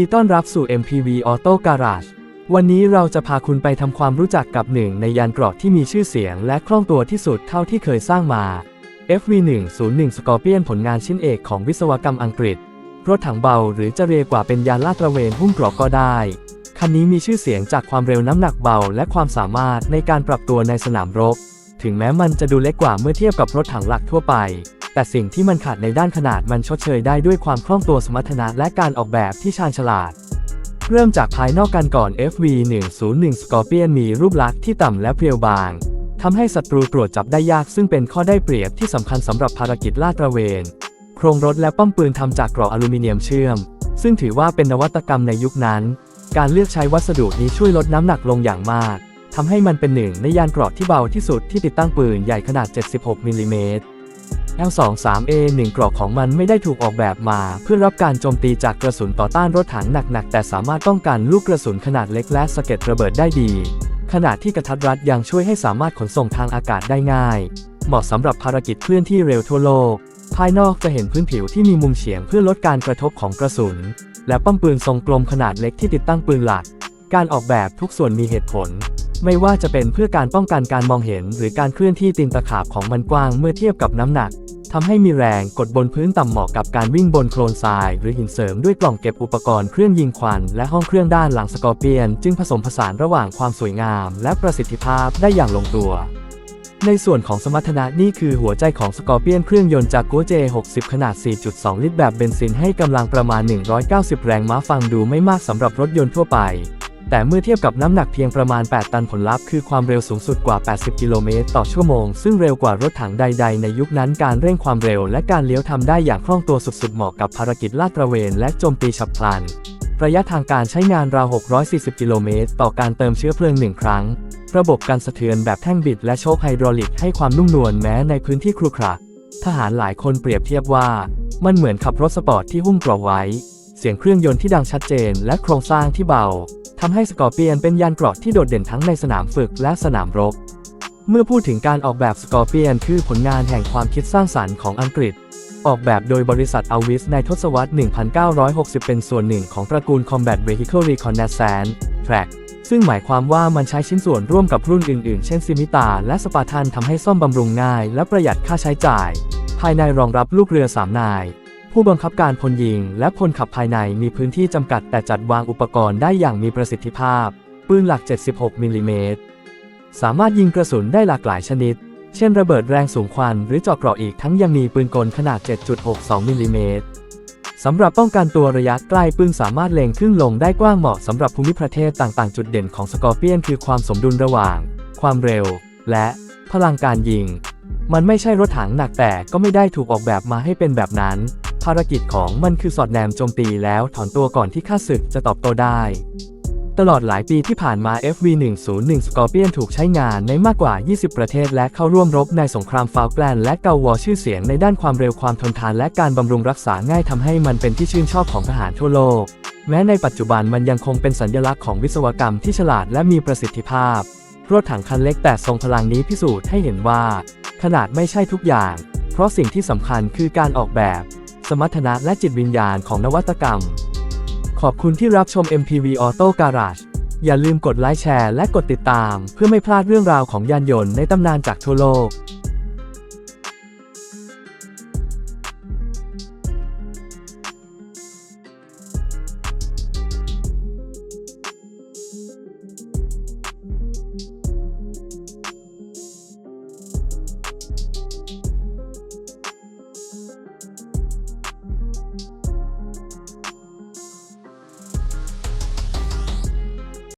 ดีต้อนรับสู่ MPV Auto Garage วันนี้เราจะพาคุณไปทำความรู้จักกับหนึ่งในยานเกราะที่มีชื่อเสียงและคล่องตัวที่สุดเท่าที่เคยสร้างมา FV101 Scorpion ผลงานชิ้นเอกของวิศวกรรมอังกฤษ รถถังเบาหรือจะเรียกว่าเป็นยานลาดตระเวนหุ้มเกราะก็ได้ คันนี้มีชื่อเสียงจากความเร็วน้ำหนักเบาและความสามารถในการปรับตัวในสนามรบ ถึงแม้มันจะดูเล็กกว่าเมื่อเทียบกับรถถังหลักทั่วไป แต่สิ่งที่มันขาดในด้านขนาดมันชดเชยได้ด้วยความคล่องตัวสมรรถนะและการออกแบบที่ชาญฉลาด เริ่มจากภายนอกกันก่อน FV101 Scorpion มีรูปลักษณ์ที่ต่ำและเพรียวบางทำให้ศัตรูตรวจจับได้ยากซึ่งเป็นข้อได้เปรียบที่สำคัญสำหรับภารกิจลาดตระเวน โครงรถและป้อมปืนทำจากกราะอลูมิเนียมเชื่อม ซึ่งถือว่าเป็นนวัตกรรมในยุคนั้น การเลือกใช้วัสดุนี้ช่วยลดน้ำหนักลงอย่างมากทำให้มันเป็นหนึ่งในยานเกราะที่เบาที่สุดที่ติดตั้งปืนใหญ่ขนาด 76มิลลิเมตร L23A1 เกราะของมันไม่ได้ถูกออกแบบมา เพื่อรับการโจมตีจากกระสุนต่อต้านรถถังหนักๆ แต่สามารถป้องกันลูกกระสุนขนาดเล็กและสะเก็ดระเบิดได้ดี ขณะที่กระทัดรัดยังช่วยให้สามารถขนส่งทางอากาศได้ง่าย เหมาะสำหรับภารกิจเคลื่อนที่เร็วทั่วโลก ภายนอกจะเห็นพื้นผิวที่มีมุมเฉียงเพื่อลดการกระทบของกระสุน และป้อมปืนทรงกลมขนาดเล็กที่ติดตั้งปืนหลัก การออกแบบทุกส่วนมีเหตุผลไม่ว่าจะเป็นเพื่อการป้องกันการมองเห็นหรือการเคลื่อนที่ตีนตะขาบของมันกว้างเมื่อเทียบกับน้ำหนัก ทำให้มีแรงกดบนพื้นต่ำเหมาะกับการวิ่งบนโคลนทราย หรือหินเสริมด้วยกล่องเก็บอุปกรณ์เครื่องยิงควัน และห้องเครื่องด้านหลังสกอร์เปียน จึงผสมผสานระหว่างความสวยงาม และประสิทธิภาพได้อย่างลงตัว ในส่วนของสมรรถนะนี่คือหัวใจของสกอร์เปียนเครื่องยนต์จากกัวเจ 60 ขนาด 4.2 ลิตรแบบเบนซินให้กำลังประมาณ 190 แรงม้าฟังดูไม่มากสำหรับรถยนต์ทั่วไป แต่เมื่อเทียบกับน้ำหนักเพียงประมาณ 8 ตันผลลัพธ์คือความเร็วสูงสุดกว่า 80 กิโลเมตรต่อชั่วโมง ซึ่งเร็วกว่ารถถังใด ๆ ในยุคนั้นการเร่งความเร็วและการเลี้ยวทำได้อย่างคล่องตัวสุดๆ เหมาะกับภารกิจลาดตระเวนและโจมตีฉับพลัน ระยะทางการใช้งานราว 640 กิโลเมตรต่อการเติมเชื้อเพลิงหนึ่งครั้ง ระบบการสะเทือนแบบแท่งบิดและโชคไฮดรอลิกให้ความนุ่มนวลแม้ในพื้นที่ครุขระทหารหลายคนเปรียบเทียบว่า มันเหมือนขับรถสปอร์ตที่หุ้มเกราะไว้ เสียงเครื่องยนต์ที่ดังชัดเจน และโครงสร้างที่เบา ทำให้สกอร์เปียนเป็นยานเกราะที่โดดเด่นทั้งในสนามฝึกและสนามรบ เมื่อพูดถึงการออกแบบสกอร์เปียนคือผลงานแห่งความคิดสร้างสรรค์ของอังกฤษ ออกแบบโดยบริษัทอวิสในทศวรรษ 1960 เป็นส่วนหนึ่งของตระกูล Combat Vehicle Reconnaissance Track ซึ่งหมายความว่ามันใช้ชิ้นส่วนร่วมกับรุ่นอื่นๆ เช่นซิมิตา และสปาทันทำให้ซ่อมบำรุงง่าย และประหยัดค่าใช้จ่าย ภายในรองรับลูกเรือ 3 นาย ผู้บังคับการพลยิงและพลขับภายในมีพื้นที่จำกัดแต่จัดวางอุปกรณ์ได้อย่างมีประสิทธิภาพ ปืนหลัก 76มิลลิเมตร สามารถยิงกระสุนได้หลากหลายชนิด เช่นระเบิดแรงสูงควันหรือเจาะเกราะอีกทั้งยังมีปืนกลขนาด 7.62มิลลิเมตรสำหรับป้องกันตัวระยะใกล้ปืนสามารถเล็งขึ้นลงได้กว้างเหมาะสำหรับภูมิประเทศต่างๆ จุดเด่นของสกอร์เปียนคือความสมดุลระหว่าง ความเร็ว และพลังการยิง มันไม่ใช่รถถังหนักแต่ก็ไม่ได้ถูกออกแบบมาให้เป็นแบบนั้น ภารกิจของมันคือสอดแนมโจมตีแล้วถอนตัวก่อนที่ข้าศึกจะตอบโต้ได้ ตลอดหลายปีที่ผ่านมา FV101 Scorpion ถูกใช้งานในมากกว่า 20 ประเทศ และเข้าร่วมรบในสงครามฟาลแกลนและเกาวอร์ชื่อเสียงในด้านความเร็วความทนทานและการบำรุงรักษาง่ายทำให้มันเป็นที่ชื่นชอบของทหารทั่วโลก แม้ในปัจจุบันมันยังคงเป็นสัญลักษณ์ของวิศวกรรมที่ฉลาดและมีประสิทธิภาพรถถังคันเล็กแต่ทรงพลังนี้พิสูจน์ให้เห็นว่า ขนาดไม่ใช่ทุกอย่าง เพราะสิ่งที่สำคัญคือการออกแบบ สมรรถนะและจิตวิญญาณของนวัตกรรม ขอบคุณที่รับชม MPV Auto Garage อย่าลืมกดไลค์แชร์และกดติดตาม เพื่อไม่พลาดเรื่องราวของยานยนต์ในตำนานจากทั่วโลก